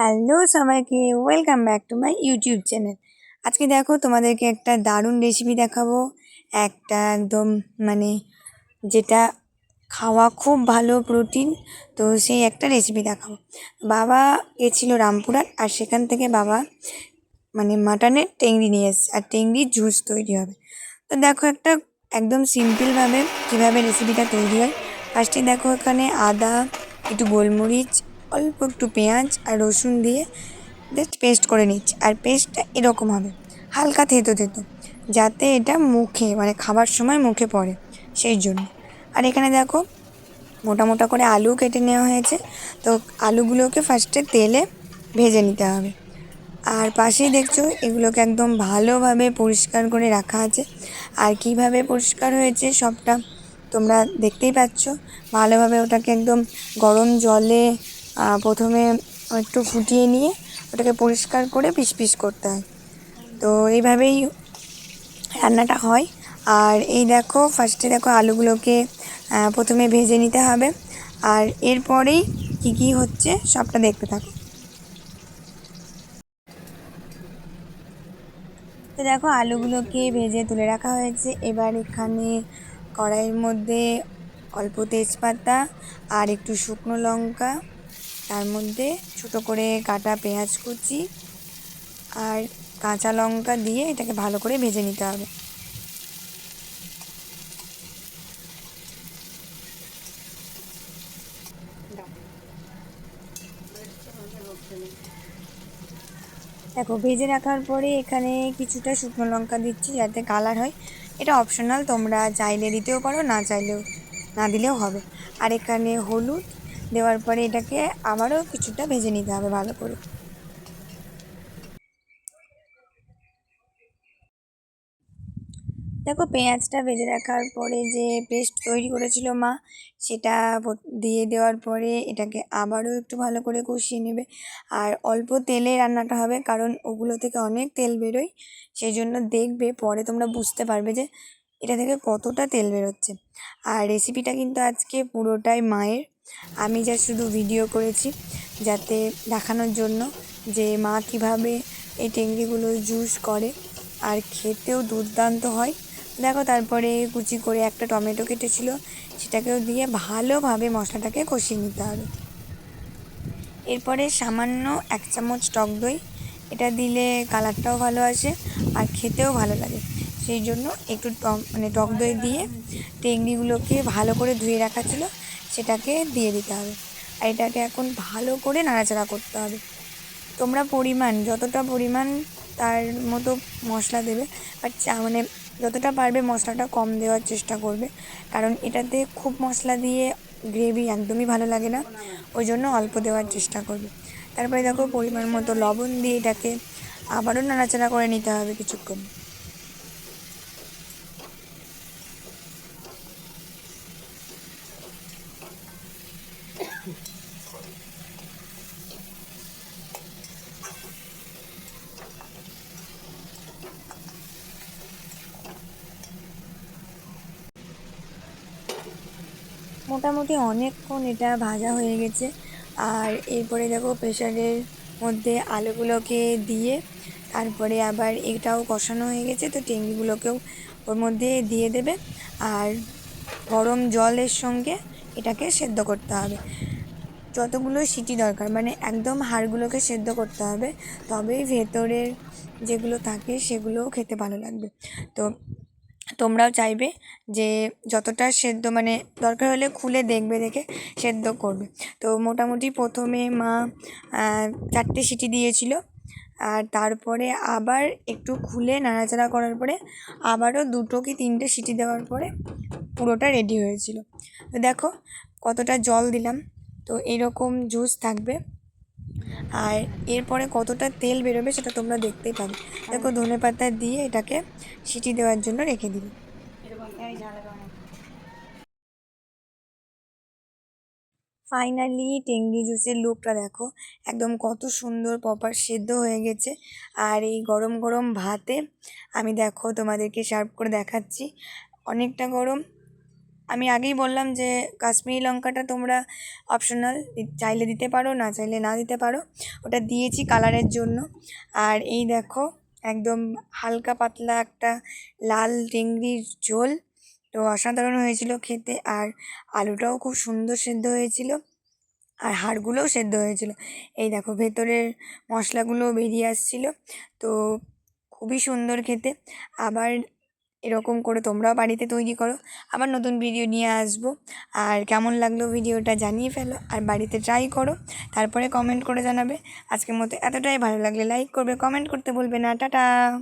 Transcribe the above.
Hello সবাইকে, welcome back to my YouTube channel. আজকে দেখো তোমাদেরকে একটা দারুণ রেসিপি দেখাবো। একটা একদম মানে যেটা খাওয়া খুব ভালো প্রোটিন তো সেই একটা রেসিপি দেখাবো। বাবা গেছিল রামপুরহাট, আর সেখান থেকে বাবা মানে মাটনের টেংরি নিয়ে এসছে, আর টেংরির জুস তৈরি হবে। তো দেখো একটা একদম সিম্পলভাবে কীভাবে রেসিপিটা তৈরি হয়। ফার্স্টে দেখো এখানে আদা, একটু গোলমরিচ অল্প একটু পেঁয়াজ আর রসুন দিয়ে জাস্ট পেস্ট করে নিচ্ছি। আর পেস্টটা এরকম হবে। হালকা থেতো থেতো। যাতে এটা মুখে মানে খাবার সময় মুখে পড়ে সেই জন্য। আর এখানে দেখো, মোটা মোটা করে আলু কেটে নেওয়া হয়েছে। তো আলুগুলোকে ফার্স্টে তেলে ভেজে নিতে হবে। আর পাশেই দেখছ, এগুলোকে একদম ভালোভাবে পরিষ্কার করে রাখা আছে। আর কীভাবে পরিষ্কার হয়েছে সবটা তোমরা দেখতেই পাচ্ছ। ভালোভাবে ওটাকে একদম গরম জলে প্রথমে একটু ফুটিয়ে নিয়ে ওটাকে পরিষ্কার করে পিস পিস করতে হয়। তো এইভাবেই রান্নাটা হয়। আর এই দেখো ফার্স্টে দেখো আলুগুলোকে প্রথমে ভেজে নিতে হবে। আর এরপরেই কী কী হচ্ছে সবটা দেখতে থাকো। তো দেখো, আলুগুলোকে ভেজে তুলে রাখা হয়েছে। এবার এখানে কড়াইয়ের মধ্যে অল্প তেজপাতা আর একটু শুকনো লঙ্কা তার মধ্যে ছোটো করে কাটা পেঁয়াজ কুচি আর কাঁচা লঙ্কা দিয়ে এটাকে ভালো করে ভেজে নিতে হবে। দেখো, ভেজে রাখার পরে এখানে কিছুটা শুকনো লঙ্কা দিচ্ছি যাতে কালার হয়। এটা অপশনাল তোমরা চাইলে দিতেও পারো, না চাইলেও, না দিলেও হবে। আর এখানে হলুদ দেওয়ার পরে এটাকে আবারও কিছুটা ভেজে নিতে হবে ভালো করে। দেখো পেঁয়াজটা ভেজে রাখার পরে যে পেস্ট তৈরি করেছিল মা, সেটা দিয়ে দেওয়ার পরে এটাকে আবারও একটু ভালো করে কষিয়ে নেবে। আর অল্প তেলে রান্নাটা হবে, কারণ ওগুলো থেকে অনেক তেল বেরোয়, সেই জন্য দেখবে পরে তোমরা বুঝতে পারবে যে এটা থেকে কতটা তেল বেরোচ্ছে। আর রেসিপিটা কিন্তু আজকে পুরোটাই মায়ের। আমি যা শুধু ভিডিও করেছি যাতে দেখানোর জন্য যে মা কীভাবে এই টেংরিগুলো জুস করে আর খেতেও দুর্দান্ত হয়। দেখো তারপরে কুচি করে একটা টমেটো কেটেছিল, সেটাকেও দিয়ে ভালোভাবে মশলাটাকে কষিয়ে নিতে হবে। এরপরে সামান্য এক চামচ টক দই, এটা দিলে কালারটাও ভালো আসে আর খেতেও ভালো লাগে। সেই জন্য একটু মানে টক দই দিয়ে টেংরিগুলোকে ভালো করে ধুয়ে রাখা ছিল, সেটাকে দিয়ে দিতে হবে। আর এটাকে এখন ভালো করে নাড়াচাড়া করতে হবে। তোমরা পরিমাণ, যতটা পরিমাণ তার মতো মশলা দেবে বাট চা মানে যতটা পারবে মশলাটা কম দেওয়ার চেষ্টা করবে। কারণ এটাতে খুব মশলা দিয়ে গ্রেভি একদমই ভালো লাগে না, ওই জন্য অল্প দেওয়ার চেষ্টা করবে। তারপরে দেখো পরিমাণ মতো লবণ দিয়ে এটাকে আবারও নাড়াচাড়া করে নিতে হবে কিছুক্ষণ। মোটামুটি অনেকক্ষণ এটা ভাজা হয়ে গেছে। আর এরপরে দেখো প্রেশারের মধ্যে আলুগুলোকে দিয়ে তারপরে আবার এটাও কষানো হয়ে গেছে, তো টেঙ্গিগুলোকেও ওর মধ্যে দিয়ে দেবে। আর গরম জলের সঙ্গে এটাকে সেদ্ধ করতে হবে। যতগুলো সিটি দরকার মানে একদম হাড়গুলোকে সেদ্ধ করতে হবে, তবেই ভেতরের যেগুলো থাকে সেগুলোও খেতে ভালো লাগবে। তো তোমরাও চাইবে যে যতটা সেদ্ধ মানে দরকার হলে খুলে দেখবে, দেখে সেদ্ধ করবে। তো মোটামুটি প্রথমে মা চারটে সিটি দিয়েছিল। আর তারপরে আবার একটু খুলে নাড়াচাড়া করার পরে আবারও দুটো কি তিনটে সিটি দেওয়ার পরে পুরোটা রেডি হয়েছিল। তো দেখো কতটা জল দিলাম। তো এরকম জুস থাকবে। আর এরপরে কতটা তেল বেরোবে সেটা তোমরা দেখতেই পাবে। দেখো ধনে পাতা দিয়ে এটাকে সিটি দেওয়ার জন্য রেখে দিবি ফাইনালি টেঙ্গি জুসের লুকটা দেখো, একদম কত সুন্দর প্রপার সেদ্ধ হয়ে গেছে। আর এই গরম গরম ভাতে আমি দেখো তোমাদেরকে সার্ভ করে দেখাচ্ছি। অনেকটা গরম আমি আগেই বললাম যে কাশ্মীরি লঙ্কাটা তোমরা অপশনাল চাইলে দিতে পারো, না চাইলে না দিতে পারো। ওটা দিয়েছি কালারের জন্য। আর এই দেখো, একদম হালকা পাতলা একটা লাল চিংড়ির ঝোল। তো অসাধারণ হয়েছিল খেতে। আর আলুটাও খুব সুন্দর সেদ্ধ হয়েছিল। আর হাড়গুলোও সেদ্ধ হয়েছিল। এই দেখো, ভেতরের মশলাগুলোও বেরিয়ে আসছিল। তো খুবই সুন্দর খেতে। আবার এরকম করে তোমরাও বাড়িতে তৈরি করো। আবার নতুন ভিডিও নিয়ে আসব। আর কেমন লাগল ভিডিওটা জানিয়ে ফেলো। আর বাড়িতে ট্রাই করো। তারপরে কমেন্ট করে জানাবে। আজকের মতো এতটাই। ভালো লাগলে লাইক করবে কমেন্ট করতে বলবে না। টাটা!